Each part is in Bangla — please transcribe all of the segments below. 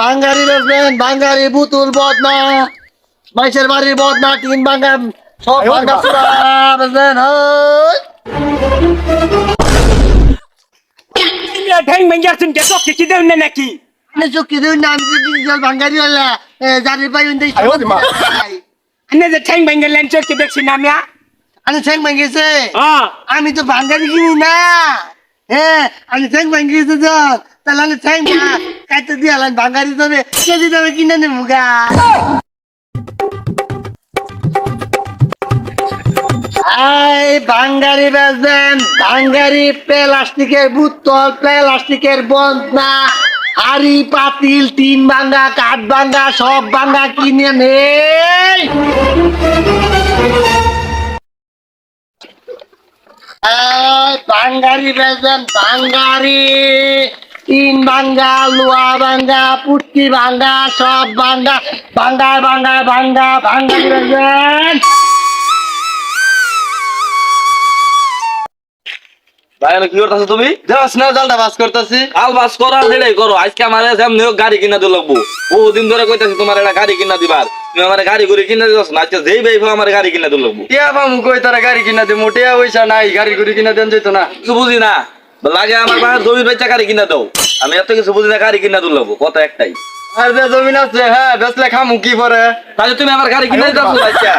বাঙ্গারি বেচবেন বাঙ্গারি বুতুল বদনা। মাইসের বাড়ির বদনা তিন বাঙ্গা সব বাঙ্গা পুরা বেচবেন হই। ঠ্যাং ভেঙে আসছেন কে চোখে কি দেন না নাকি? আপনি চুক্তি দিন না আমি জল বাঙ্গারি হলে জারি পাই উন্দি আপনি যে ঠ্যাং ভেঙে লেন চোখে দেখছি না আমি আমি ঠ্যাং ভাঙ্গিছে আমি তো বাঙ্গারি কিনি না। হ্যাঁ আমি ঠ্যাং ভাঙ্গিছে তো তাহলে আমি ঠ্যাং কাইতে দিয়ে আলাম বাঙ্গারি তবে কেজি তবে কিনে নেব গা? এই বাঙ্গারি বেচবেন বাঙ্গারি প্লাস্টিকের বোতল, প্লাস্টিকের বন্না হাড়ি, পাতিল তিন ভাঙ্গা, কাঠ ভাঙ্গা, সব ভাঙ্গা কিনে নেই। বাঙ্গারি বেচবেন বাঙ্গারি। তিন ভাঙ্গা লোয়া ভাঙ্গা পুটকি ভাঙ্গা সব ভাঙ্গা ভাঙ্গা ভাঙ্গা ভাঙ্গা ভাঙ্গারি বেচবেন ভাই কি করতেছো তুমি? যাস না জালটা বাস করতেছি। কাল বাস করো সেটাই করো। আজকে আমার সামনে গাড়ি কিনা দিল লাগবো। বহুদিন ধরে কইতাছি তোমার একটা গাড়ি কিনা দিবার। তুমি আমার গাড়ি করে কিনা দিস না? আজকে যেই বেই আমার গাড়ি কিনা দিল লাগবো। টিয়া পামু কই তারা গাড়ি কিনা দে মোটিয়া পয়সা নাই গাড়ি কিনা দেন যেত না। বুঝি না। লাগে আমার বাবার জমির বেচা গাড়ি কিনা দাও। আমি এত কিছু বুঝি না গাড়ি কিনা দিল লাগবো কথা একটাই। আর যে আছে হ্যাঁ বেচলে খামু কি পরে? তাহলে তুমি আমার গাড়ি কিনে দিতে আজকে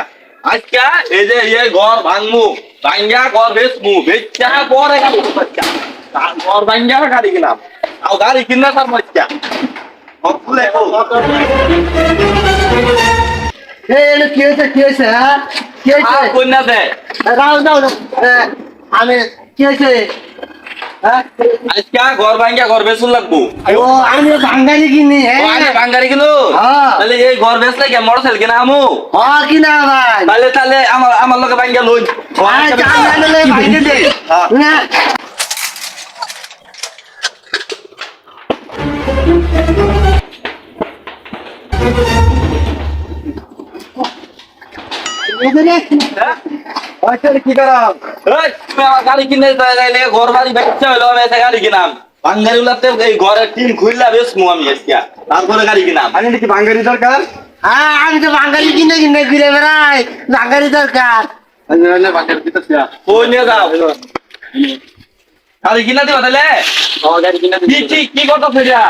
আজকে এই যে এই ঘর ভাঙমু ভাঙ্গা ঘর বেচমু বেচা পরে কিনবো ঘর ভাঙ্গা গাড়ি কিনাম আর গাড়ি কিনা তার মজা খুলে এই এলো কি হয়েছে কি হয়েছে হ্যাঁ? কি হয়েছে? কন্যা দে। রাও দাও দাও। আমি কি হয়েছে? হ্যাঁ? আজকে ঘর ভাঙ্গা ঘর বেচুন লাগবো ও আমি বাঙ্গারি কিনি ও, আগে হ্যাঁ বাঙ্গারি কিলো হ্যাঁ। তাহলে এই ঘর বেচলে কে মোটরসাইকেল কিনা আমু হ কিনা ভাই তাহলে তাহলে আমার আমার লোকে ভাঙ্গা লই আয়, চাল আনলে ভাইকে দে। হ্যাঁ। না। এখানে ওইটার কি করাম এই, তুমি আমার গাড়ি কিনে ঘর বাড়ি বেচতে হইল আমি একটা গাড়ি কিনাম। বাঙ্গারি উলাতে এই ঘরের টিন খুললা বেচমু আমি আজকে। তারপরে গাড়ি কিনাম। আমি নাকি বাঙ্গারি দরকার? হ্যাঁ আমি তো বাঙালি কিনে কিনে ঘুরে বেড়াই। বাঙালি দরকার। কই নিয়ে যাও? গাড়ি কিনা দিবা তাহলে? গাড়ি কিনা কি কি কি কথা ফেরা?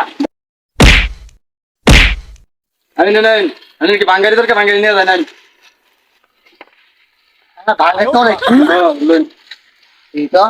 আমি নেন আমি নাকি বাঙ্গারি দরকার? বাঙ্গারি নিয়ে যায় না। বাঙালি তো রে এই তো